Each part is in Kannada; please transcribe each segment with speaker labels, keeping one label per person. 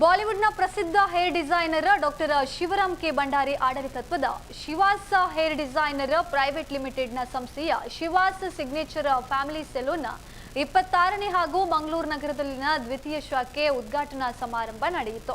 Speaker 1: ಬಾಲಿವುಡ್ನ ಪ್ರಸಿದ್ಧ hair designer doctor Shivaram K. Bhandari ಆಡಳಿತತ್ವದ Shivas hair designer private ಲಿಮಿಟೆಡ್ನ ಸಂಸ್ಥೆಯ ಶಿವಾಸ್ ಸಿಗ್ನೇಚರ್ ಫ್ಯಾಮಿಲಿ ಸೆಲೂನ್ ಇಪ್ಪತ್ತಾರನೇ ಹಾಗೂ ಮಂಗಳೂರು ನಗರದಲ್ಲಿನ ದ್ವಿತೀಯ ಶಾಖೆ ಉದ್ಘಾಟನಾ ಸಮಾರಂಭ ನಡೆಯಿತು.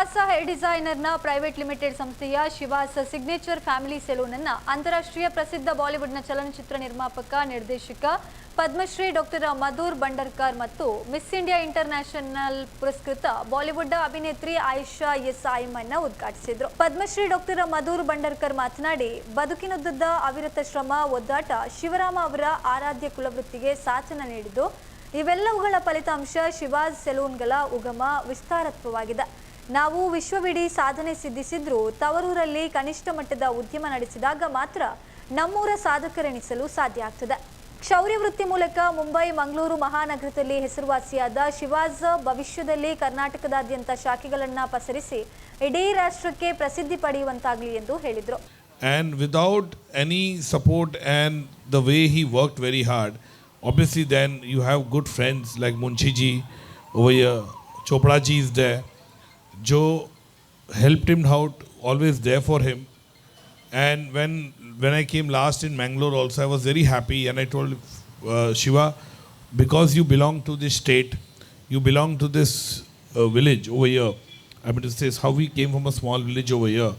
Speaker 1: ಶಿವಾಸ ಹೇರ್ ಡಿಸೈನರ್ನ ಪ್ರೈವೇಟ್ ಲಿಮಿಟೆಡ್ ಸಂಸ್ಥೆಯ ಶಿವಾಸ ಸಿಗ್ನೇಚರ್ ಫ್ಯಾಮಿಲಿ ಸೆಲೂನ್ ಅನ್ನ ಅಂತಾರಾಷ್ಟ್ರೀಯ ಪ್ರಸಿದ್ಧ ಬಾಲಿವುಡ್ನ ಚಲನಚಿತ್ರ ನಿರ್ಮಾಪಕ, ನಿರ್ದೇಶಕ ಪದ್ಮಶ್ರೀ ಡಾಕ್ಟರ್ ಮಧುರ್ ಬಂಡರ್ಕರ್ ಮತ್ತು ಮಿಸ್ ಇಂಡಿಯಾ ಇಂಟರ್ನ್ಯಾಷನಲ್ ಪುರಸ್ಕೃತ ಬಾಲಿವುಡ್ ಅಭಿನೇತ್ರಿ ಆಯಿಷಾ ಎಸ್ ಐಮನ್ನ ಉದ್ಘಾಟಿಸಿದ್ರು. ಪದ್ಮಶ್ರೀ ಡಾಕ್ಟರ್ ಮಧುರ್ ಬಂಡರ್ಕರ್ ಮಾತನಾಡಿ ಬದುಕಿನುದ್ದದ ಅವಿರತ ಶ್ರಮ, ಒದ್ದಾಟ ಶಿವರಾಮ ಅವರ ಆರಾಧ್ಯ ಕುಲವೃತ್ತಿಗೆ ಸಾಚನ ನೀಡಿದ್ದು, ಇವೆಲ್ಲವುಗಳ ಫಲಿತಾಂಶ ಶಿವಾಜ್ ಸೆಲೂನ್ಗಳ ಉಗಮ, ವಿಸ್ತಾರತ್ವವಾಗಿದೆ. ನಾವು ವಿಶ್ವವಿಡೀ ಸಾಧನೆ ಸಿದ್ಧಿಸಿದ್ರೂ ತವರೂರಲ್ಲಿ ಕನಿಷ್ಠ ಮಟ್ಟದ ಉದ್ಯಮ ನಡೆಸಿದಾಗ ಮಾತ್ರ ನಮ್ಮೂರ ಸಾಧಕರೆನಿಸಲು ಸಾಧ್ಯ ಆಗ್ತದೆ. ಕ್ಷೌರ್ಯ ವೃತ್ತಿ ಮೂಲಕ ಮುಂಬೈ, ಮಂಗಳೂರು ಮಹಾನಗರದಲ್ಲಿ ಹೆಸರುವಾಸಿಯಾದ ಶಿವಾಜ್ ಭವಿಷ್ಯದಲ್ಲಿ ಕರ್ನಾಟಕದಾದ್ಯಂತ ಶಾಖೆಗಳನ್ನು ಪಸರಿಸಿ ಇಡೀ ರಾಷ್ಟ್ರಕ್ಕೆ ಪ್ರಸಿದ್ಧಿ ಪಡೆಯುವಂತಾಗಲಿ ಎಂದು ಹೇಳಿದರು.
Speaker 2: And without any support and the way he work very hard obviously then you have good friends like munchiji over here. Is they joe helped him out always there for him. And when when i came last in mangalore also i was very happy. And i told uh, shiva because you belong to this state you belong to this uh, village over here. I mean to say how we came from a small village over here.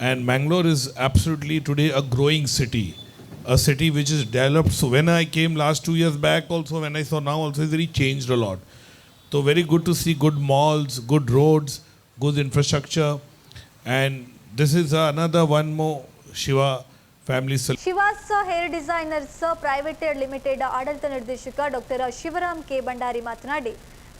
Speaker 2: And Mangalore is absolutely today a growing city, a city which is developed. So when I came last two years back, also when I saw now, also it's really changed a lot. So very good to see good malls, good roads, good infrastructure, and this is another one more Shiva cel-
Speaker 1: Shivas hair designers private limited ಆಡಳಿತ ನಿರ್ದೇಶಕ ಡಾಕ್ಟರ್ ಶಿವರಾಮ್ ಕೆ. ಭಂಡಾರಿ ಮಾತನಾಡಿ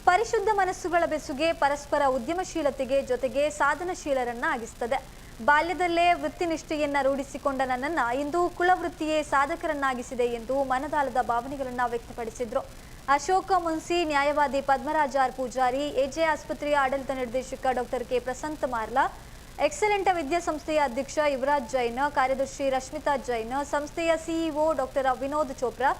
Speaker 1: ಪರಿಶುದ್ಧ ಮನಸ್ಸುಗಳ ಬೆಸುಗೆ ಪರಸ್ಪರ ಉದ್ಯಮಶೀಲತೆಗೆ ಜೊತೆಗೆ ಸಾಧನಶೀಲರನ್ನ ಆಗಿಸುತ್ತದೆ ಬಾಲ್ಯದಲ್ಲೇ ವೃತ್ತಿನಿಷ್ಠೆಯನ್ನ ರೂಢಿಸಿಕೊಂಡ ನನ್ನನ್ನ ಇಂದು ಕುಲವೃತ್ತಿಯೇ ಸಾಧಕರನ್ನಾಗಿಸಿದೆ ಎಂದು ಮನದಾಳದ ಭಾವನೆಗಳನ್ನ ವ್ಯಕ್ತಪಡಿಸಿದ್ರು. ಅಶೋಕ ಮುನ್ಸಿ ನ್ಯಾಯವಾದಿ ಪದ್ಮರಾಜ ಆರ್ ಪೂಜಾರಿ, ಎಜೆ ಆಸ್ಪತ್ರೆಯ ಆಡಳಿತ ನಿರ್ದೇಶಕ doctor K Prasanth Marla, excellent ವಿದ್ಯಾಸಂಸ್ಥೆಯ ಅಧ್ಯಕ್ಷ ಯುವರಾಜ್ ಜೈನ್, ಕಾರ್ಯದರ್ಶಿ ರಶ್ಮಿತಾ ಜೈನ್, ಸಂಸ್ಥೆಯ ಸಿಇಒ ಡಾಕ್ಟರ್ ವಿನೋದ್ ಚೋಪ್ರಾ,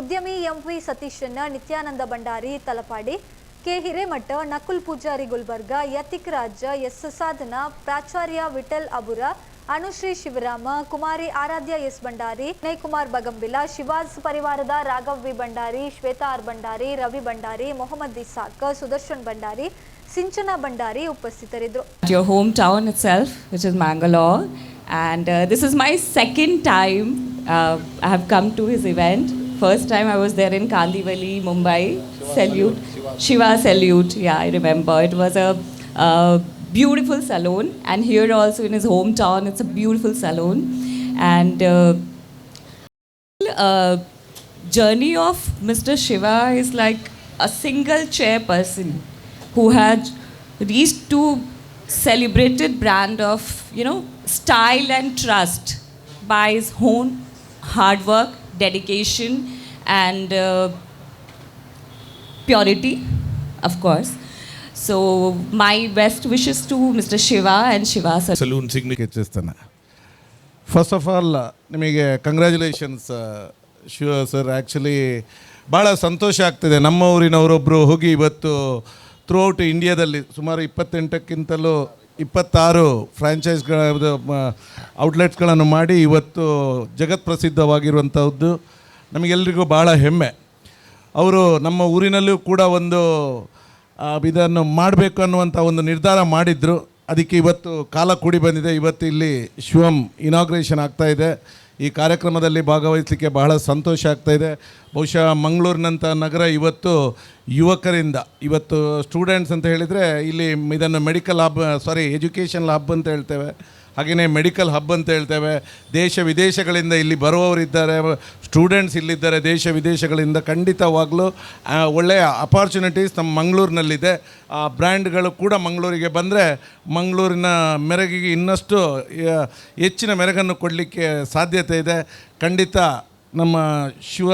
Speaker 1: ಉದ್ಯಮಿ MV Satheeshan Nityananda Bhandari, Talapady, K Hiremath, Nakul Pujari Gulbarga, Yathik Raj, S Sadhana, ಪ್ರಾಚಾರ್ಯ ವಿಠಲ್ ಅಬುರ ಅನುಶ್ರೀ ಶಿವರಾಮ ಕುಮಾರಿ ಆರಾಧ್ಯ ಎಸ್ ಭಂಡಾರಿ ವಿನಯ್ ಕುಮಾರ್ ಬಗಂಬಿಲ ಶಿವಾಜ್ ಪರಿವಾರದ Raghav V Bhandari Shweta R Bhandari Ravi Bhandari Mohammed Isaac Sudarshan Bhandari Sinchana Bhandari ಉಪಸ್ಥಿತರಿದ್ದರು
Speaker 3: hometown itself, which is Mangalore. And uh, this is my second time uh, I have come to his event. First time I was there in Kandivali, Mumbai. Salute. Shiva Salute. Yeah, I remember. It was a, uh beautiful salon. And here also in his hometown, it's a beautiful salon. And uh, uh, journey of Mr. Shiva is like a single chairperson who had reached to celebrated brand of you know style and trust by his own hard work, dedication, and uh, purity, of course. So, my best wishes to Mr. Shiva and Shiva, sir.
Speaker 2: Saloon signature.
Speaker 4: ಹೆಚ್ಚಿಸ್ತಾನೆ ಫಸ್ಟ್ ಆಫ್ ಆಲ್ ನಿಮಗೆ ಕಂಗ್ರ್ಯಾಚುಲೇಷನ್ಸ್ ಶಿವ ಸರ್ ಆ್ಯಕ್ಚುಲಿ ಭಾಳ ಸಂತೋಷ ಆಗ್ತಿದೆ ನಮ್ಮ ಊರಿನವರೊಬ್ಬರು ಹೋಗಿ ಇವತ್ತು ಥ್ರೂ ಔಟ್ ಇಂಡಿಯಾದಲ್ಲಿ ಸುಮಾರು ಇಪ್ಪತ್ತೆಂಟಕ್ಕಿಂತಲೂ ಇಪ್ಪತ್ತಾರು ಫ್ರ್ಯಾಂಚೈಸ್ಗಳ ಔಟ್ಲೆಟ್ಸ್ಗಳನ್ನು ಮಾಡಿ ಇವತ್ತು ಜಗತ್ ಪ್ರಸಿದ್ಧವಾಗಿರುವಂಥದ್ದು ನಮಗೆಲ್ರಿಗೂ ಭಾಳ ಹೆಮ್ಮೆ ಅವರು ನಮ್ಮ ಊರಿನಲ್ಲೂ ಕೂಡ ಒಂದು ಇದನ್ನು ಮಾಡಬೇಕು ಅನ್ನುವಂಥ ಒಂದು ನಿರ್ಧಾರ ಮಾಡಿದ್ರು. ಅದಕ್ಕೆ ಇವತ್ತು ಕಾಲ ಕೂಡಿ ಬಂದಿದೆ. ಇವತ್ತು ಇಲ್ಲಿ ಶಿವಂ ಇನಾಗ್ರೇಷನ್ ಆಗ್ತಾ ಇದೆ. ಈ ಕಾರ್ಯಕ್ರಮದಲ್ಲಿ ಭಾಗವಹಿಸಲಿಕ್ಕೆ ಬಹಳ ಸಂತೋಷ ಆಗ್ತಾ ಇದೆ. ಬಹುಶಃ ಮಂಗಳೂರಿನಂಥ ನಗರ ಇವತ್ತು ಯುವಕರಿಂದ, ಇವತ್ತು ಸ್ಟೂಡೆಂಟ್ಸ್ ಅಂತ ಹೇಳಿದರೆ ಇಲ್ಲಿ ಇದನ್ನು medical hub sorry education hub ಅಂತ ಹೇಳ್ತೇವೆ. ಹಾಗೆಯೇ ಮೆಡಿಕಲ್ ಹಬ್ ಅಂತ ಹೇಳ್ತೇವೆ. ದೇಶ ವಿದೇಶಗಳಿಂದ ಇಲ್ಲಿ ಬರುವವರಿದ್ದಾರೆ. ಸ್ಟೂಡೆಂಟ್ಸ್ ಇಲ್ಲಿದ್ದಾರೆ ದೇಶ ವಿದೇಶಗಳಿಂದ ಖಂಡಿತವಾಗಲೂ ಒಳ್ಳೆಯ ಅಪಾರ್ಚುನಿಟೀಸ್ ನಮ್ಮ ಮಂಗಳೂರಿನಲ್ಲಿದೆ. ಆ, ಬ್ರ್ಯಾಂಡ್ಗಳು ಕೂಡ ಮಂಗಳೂರಿಗೆ ಬಂದರೆ ಮಂಗಳೂರಿನ ಮೆರಗಿಗೆ ಇನ್ನಷ್ಟು ಹೆಚ್ಚಿನ ಮೆರಗನ್ನು ಕೊಡಲಿಕ್ಕೆ ಸಾಧ್ಯತೆ ಇದೆ. ಖಂಡಿತ ನಮ್ಮ ಶಿವ